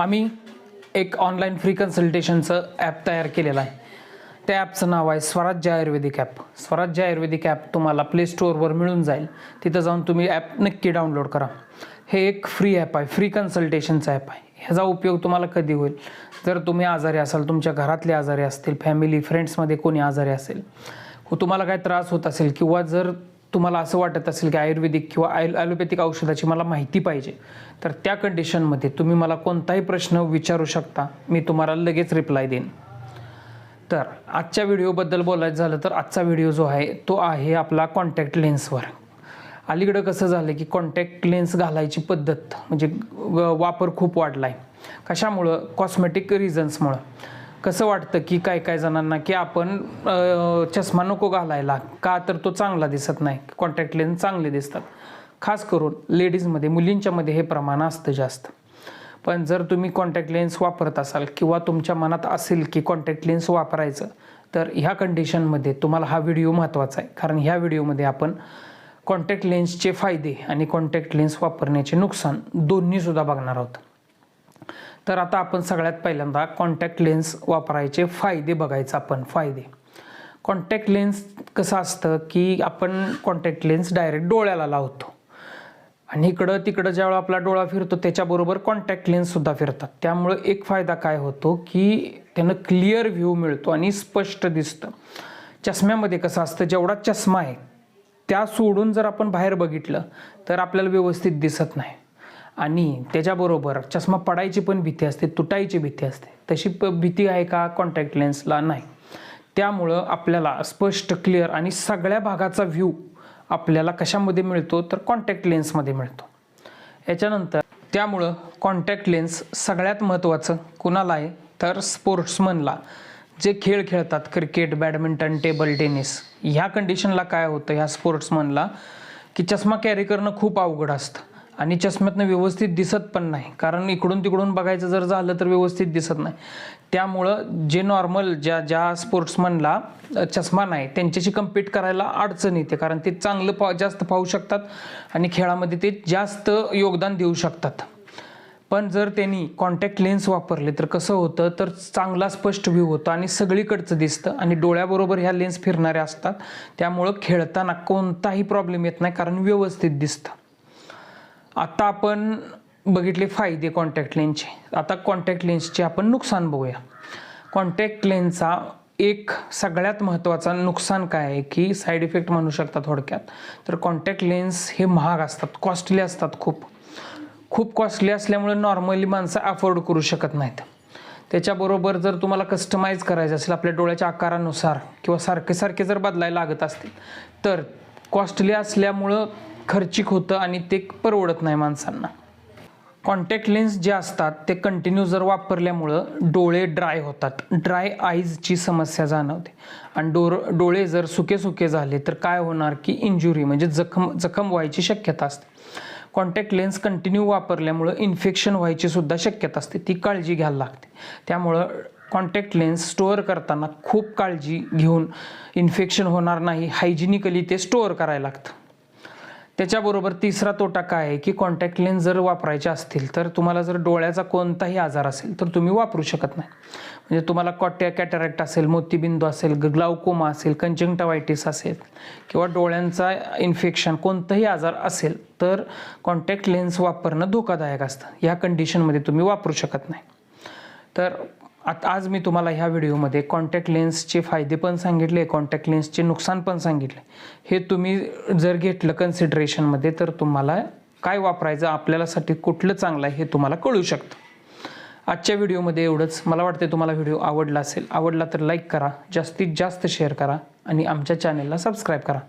आम्ही एक online free कन्सल्टेशनचं ॲप तयार केलेलं आहे. त्या ॲपचं नाव आहे स्वराज्य आयुर्वेदिक ॲप स्वराज्य आयुर्वेदिक ॲप तुम्हाला प्ले स्टोअरवर मिळून जाईल. तिथं जाऊन तुम्ही ॲप नक्की डाउनलोड करा. हे एक फ्री ॲप आहे. फ्री कन्सल्टेशनचं ॲप आहे. ह्याचा उपयोग तुम्हाला कधी होईल? जर तुम्ही आजारी असाल तुमच्या घरातले आजारी असतील फॅमिली फ्रेंड्समध्ये कोणी आजारी असेल व तुम्हाला काय त्रास होत असेल किंवा जर तुम्हाला असं वाटत असेल की आयुर्वेदिक किंवा आयु ॲलोपॅथिक औषधाची मला माहिती पाहिजे तर त्या कंडिशनमध्ये तुम्ही मला कोणताही प्रश्न विचारू शकता मी तुम्हाला लगेच रिप्लाय देईन. तर आजच्या व्हिडिओबद्दल बोलायचं झालं तर आजचा व्हिडिओ जो आहे तो आहे आपला कॉन्टॅक्ट लेन्सवर अलीकडं कसं झालं की कॉन्टॅक्ट लेन्स घालायची पद्धत म्हणजे वापर खूप वाढला आहे कशामुळं कॉस्मेटिक रिझन्समुळं कसं वाटतं की काय काय जणांना की आपण चष्मा नको घालायला? का तर तो चांगला दिसत नाही? कॉन्टॅक्ट लेन्स चांगले दिसतात. खास करून लेडीजमध्ये मुलींच्यामध्ये हे प्रमाण असतं जास्त. पण जर तुम्ही कॉन्टॅक्ट लेन्स वापरत असाल किंवा तुमच्या मनात असेल की कॉन्टॅक्ट लेन्स वापरायचं तर ह्या कंडिशनमध्ये तुम्हाला हा व्हिडिओ महत्त्वाचा आहे. कारण ह्या व्हिडिओमध्ये आपण कॉन्टॅक्ट लेन्सचे फायदे आणि कॉन्टॅक्ट लेन्स वापरण्याचे नुकसान दोन्हीसुद्धा बघणार आहोत. तर आता आपण सगळ्यात पहिल्यांदा कॉन्टॅक्ट लेन्स वापरायचे फायदे बघायचं आपण फायदे. कॉन्टॅक्ट लेन्स कसं असतं की आपण कॉन्टॅक्ट लेन्स डायरेक्ट डोळ्याला लावतो. आणि इकडं तिकडं ज्यावेळा आपला डोळा फिरतो त्याच्याबरोबर कॉन्टॅक्ट लेन्ससुद्धा फिरतात. त्यामुळं एक फायदा काय होतो की त्यानं क्लिअर व्ह्यू मिळतो आणि स्पष्ट दिसतं. चष्म्यामध्ये कसं असतं जेवढा चष्मा आहे त्या सोडून जर आपण बाहेर बघितलं तर आपल्याला व्यवस्थित दिसत नाही. आणि त्याच्याबरोबर चष्मा पडायची पण भीती असते तुटायची भीती असते. तशी प भीती आहे का? कॉन्टॅक्ट लेन्सला नाही. त्यामुळं आपल्याला स्पष्ट क्लिअर आणि सगळ्या भागाचा व्ह्यू आपल्याला कशामध्ये मिळतो? तर कॉन्टॅक्ट लेन्समध्ये मिळतो. याच्यानंतर त्यामुळं कॉन्टॅक्ट लेन्स सगळ्यात महत्त्वाचं कुणाला आहे? तर स्पोर्ट्समनला जे खेळ खेळतात क्रिकेट बॅडमिंटन टेबल टेनिस ह्या कंडिशनला काय होतं? ह्या स्पोर्ट्समनला की चष्मा कॅरी करणं खूप अवघड असतं. आणि चष्म्यातनं व्यवस्थित दिसत पण नाही. कारण इकडून तिकडून बघायचं जर झालं तर व्यवस्थित दिसत नाही. त्यामुळं जे नॉर्मल ज्या ज्या स्पोर्ट्समनला चष्मा नाही त्यांच्याशी कम्पीट करायला अडचण येते. कारण ते चांगलं पा जास्त पाहू शकतात आणि खेळामध्ये ते जास्त योगदान देऊ शकतात. पण जर त्यांनी कॉन्टॅक्ट लेन्स वापरले तर कसं होतं? तर चांगला स्पष्ट व्ह्यू होतो आणि सगळीकडचं दिसतं आणि डोळ्याबरोबर ह्या लेन्स फिरणाऱ्या असतात. त्यामुळं खेळताना कोणताही प्रॉब्लेम येत नाही कारण व्यवस्थित दिसतं. आता आपण बघितले फायदे कॉन्टॅक्ट लेन्सचे आता कॉन्टॅक्ट लेन्सचे आपण नुकसान बघूया. कॉन्टॅक्ट लेन्सचा एक सगळ्यात महत्त्वाचा नुकसान काय आहे की साईड इफेक्ट म्हणू शकता थोडक्यात. तर कॉन्टॅक्ट लेन्स हे महाग असतात कॉस्टली असतात खूप. खूप कॉस्टली असल्यामुळे नॉर्मली माणसं अफोर्ड करू शकत नाहीत. त्याच्याबरोबर जर तुम्हाला कस्टमाइज करायचं असेल आपल्या डोळ्याच्या आकारानुसार किंवा सारखे सारखे जर बदलायला लागत असतील तर कॉस्टली असल्यामुळं खर्चिक होतं आणि ते परवडत नाही माणसांना. कॉन्टॅक्ट लेन्स जे असतात ते कंटिन्यू जर वापरल्यामुळं डोळे ड्राय होतात. ड्राय आईजची समस्या जाणवते. आणि डोर डोळे जर सुके सुके झाले तर काय होणार की इंजुरी म्हणजे जखम जखम व्हायची शक्यता असते. कॉन्टॅक्ट लेन्स कंटिन्यू वापरल्यामुळं इन्फेक्शन व्हायची सुद्धा शक्यता असते. ती काळजी घ्यायला लागते. त्यामुळं कॉन्टॅक्ट लेन्स स्टोअर करताना खूप काळजी घेऊन इन्फेक्शन होणार नाही. हायजिनिकली ते स्टोअर करायला लागतं. त्याच्याबरोबर तिसरा तोटा काय आहे की कॉन्टॅक्ट लेन्स जर वापरायचे असतील तर तुम्हाला जर डोळ्याचा कोणताही आजार असेल तर तुम्ही वापरू शकत नाही. म्हणजे तुम्हाला कॉट्या कॅटरॅक्ट असेल मोतीबिंदू असेल ग्लाउकोमा असेल कंजंक्टावायटिस असेल किंवा डोळ्यांचा इन्फेक्शन कोणताही आजार असेल तर कॉन्टॅक्ट लेन्स वापरणं धोकादायक असतं. ह्या कंडिशनमध्ये तुम्ही वापरू शकत नाही. तर आता आज मी तुम्हाला ह्या व्हिडिओमध्ये कॉन्टॅक्ट लेन्सचे फायदे पण सांगितले कॉन्टॅक्ट लेन्सचे नुकसान पण सांगितले. हे तुम्ही जर घेतलं कन्सिडरेशनमध्ये तर तुम्हाला काय वापरायचं आपल्यालासाठी कुठलं चांगलं आहे हे तुम्हाला कळू शकतं. आजच्या व्हिडिओमध्ये एवढंच. मला वाटतं तुम्हाला व्हिडिओ आवडला असेल आवडला तर लाईक करा जास्तीत जास्त शेअर करा आणि आमच्या चॅनेलला सबस्क्राईब करा.